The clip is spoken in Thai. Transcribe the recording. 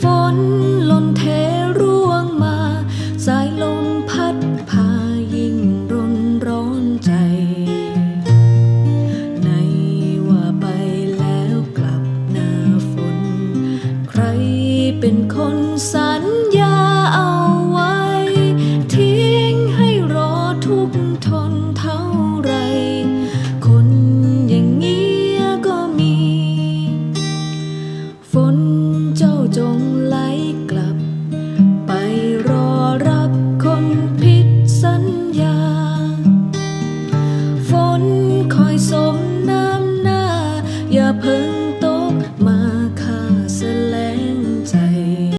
ฝนหล่นเทร่วงมา สายลมพัดพายิงรนร้อนใจ ในว่าไปแล้วกลับนาฝน ใครเป็นคนสัญญาเอาไว้ ทิ้งให้รอทุกทนเท่า นเจ้าจงไหลกลับ ไปรอรับคนผิดสัญญา ฝนคอยสมน้ำหน้า อย่าเพิ่งตกมา